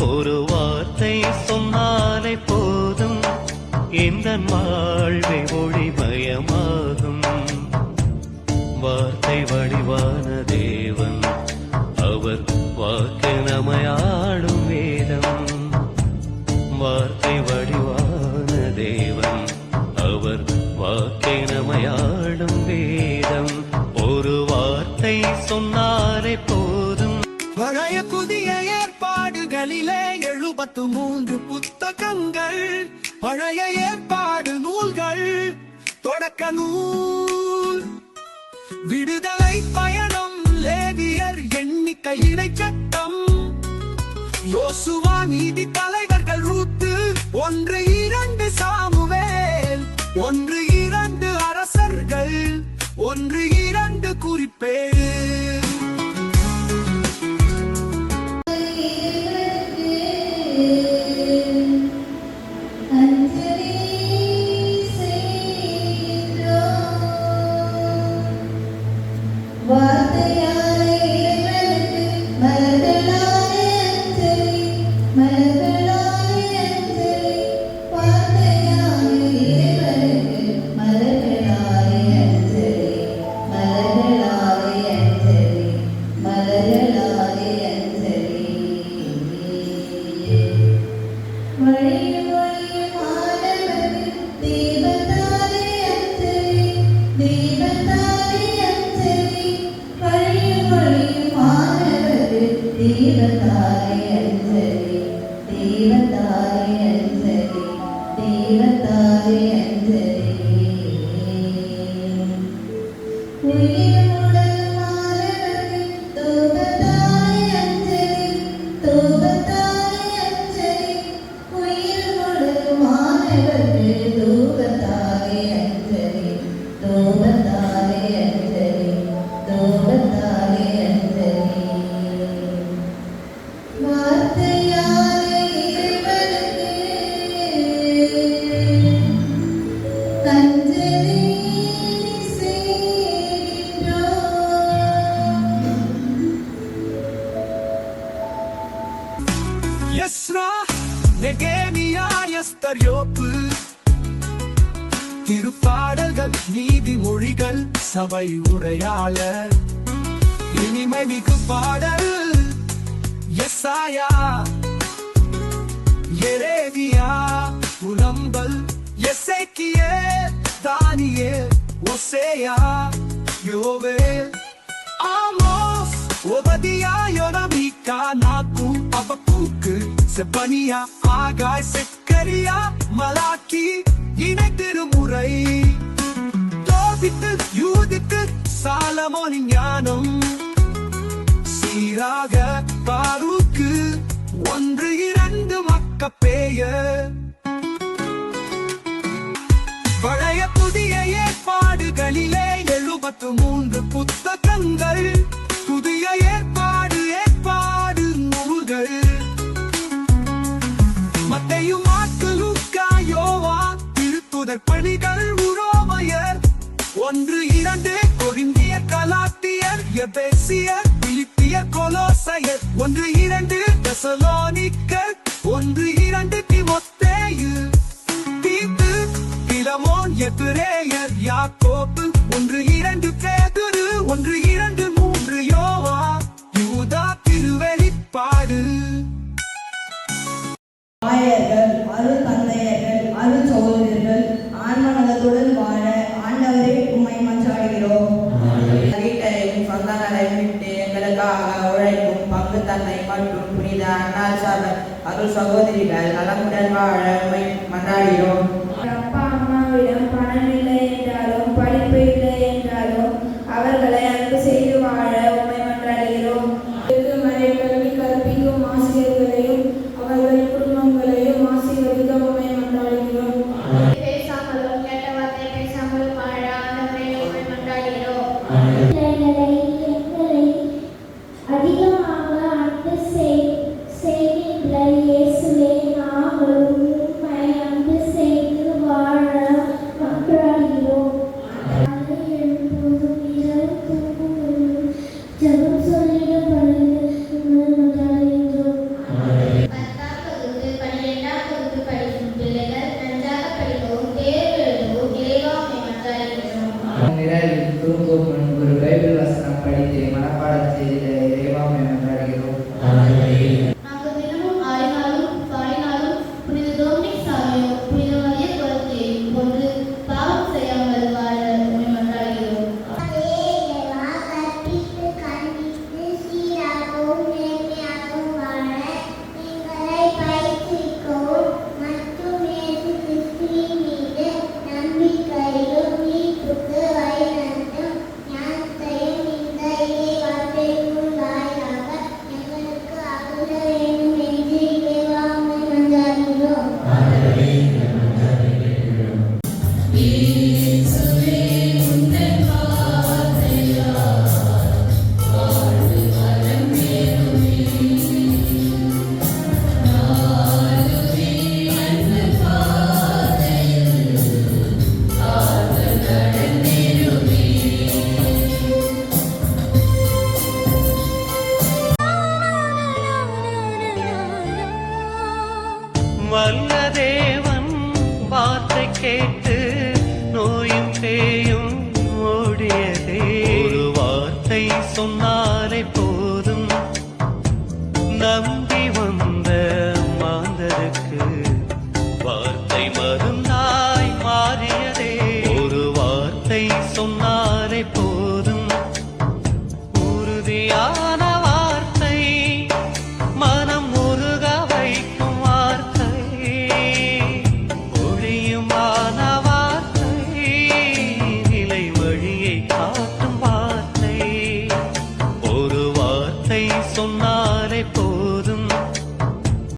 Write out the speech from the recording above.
ஒரு வார்த்தை சொன்னாலே போதும். இந்த வாழ்வை ஒளிமயமாகும். வார்த்தை வடிவான தேவன் அவர் வாக்கு நமையாடும் வேதம். வார்த்தை வடிவான தேவன் அவர் வாக்கை நமையாடும் வேதம். ஒரு வார்த்தை சொன்னாலே போதும். பழைய புதிய நூல்களிலே எழுபத்து மூன்று புத்தகங்கள் பழைய ஏற்பாடு நூல்கள் தொடக்க நூல். விடுதலை பயணம் லேவியர் எண்ணிக்கை இணைச்சட்டம். யோசுவா நீதி தலைவர்கள் ரூத்து ஒன்று இரண்டு சாமுவேல் ஒன்று Maria. நெகேமியா எஸ்தர் யோப்பு திருப்பாடல்கள் நீதிமொழிகள் சபை உரையாளர் இனிமை மிகு பாடல் எஸ்ஆயா எரேவியா புலம்பல் எசேக்கியே தானியே ஒசேயா யோவேல் ஆமோஸ் ஒபதியா யோனமிக்கா நாக்கும் அபக்கூக்கு செப்பனியா ஆகாய் செக்கரியா மலாக்கி இணை திருமுறை தோபித்து யூதித்து சாலமோனின் ஞானம் சீராக பாருக்கு ஒன்று இரண்டு மக்க மக்கப்பேயர் பழைய புதிய ஏற்பாடுகளிலே எழுபத்து மூன்று புத்தகங்கள் புதிய ஏற்பாடு இரண்டு தெசலோனிக்கர் ஒன்று இரண்டு திமொத்தேயு. தீத்து பிலமோன் எபிரேயர் யாக்கோப்பு ஒன்று இரண்டு பேதுரு. ஒன்று இரண்டு மூன்று யோவா. யூதா திருவெளிப்பாடு. ஆயர்கள் அரு தந்தையர்கள் அரு சகோதரர்கள் ஆன்மநலத்துடன் வாழ ஆண்டவரே உம்மை மன்றாடுகிறோம். வீட்டையும் சொந்தங்களையும் விட்டு எங்களுக்காக உழைக்கும் பங்கு தந்தை மற்றும் புனித அண்ணாச்சாரர் அருள் சகோதரிகள் நலமுடன் வாழ மன்றாடுகிறோம். அப்பா அம்மாவிடம் பணம் இல்லை என்றாலும் படிப்பு இல்லை என்றாலும் அவர்களை அன்பு செய்து வாழ உண்மை மன்றாடுகிறோம். கல்வி கற்பிக்கும் ஆசிரியர்களையும் அவர்கள் குடும்பங்களையும் ஆசீர்வதிக்க உண்மை மன்றாடுகிறோம். பேசாமலும் கெட்ட வார்த்தை பேசாமலும் வாழ ஆண்டவரை உண்மை மன்றாடுகிறோம்.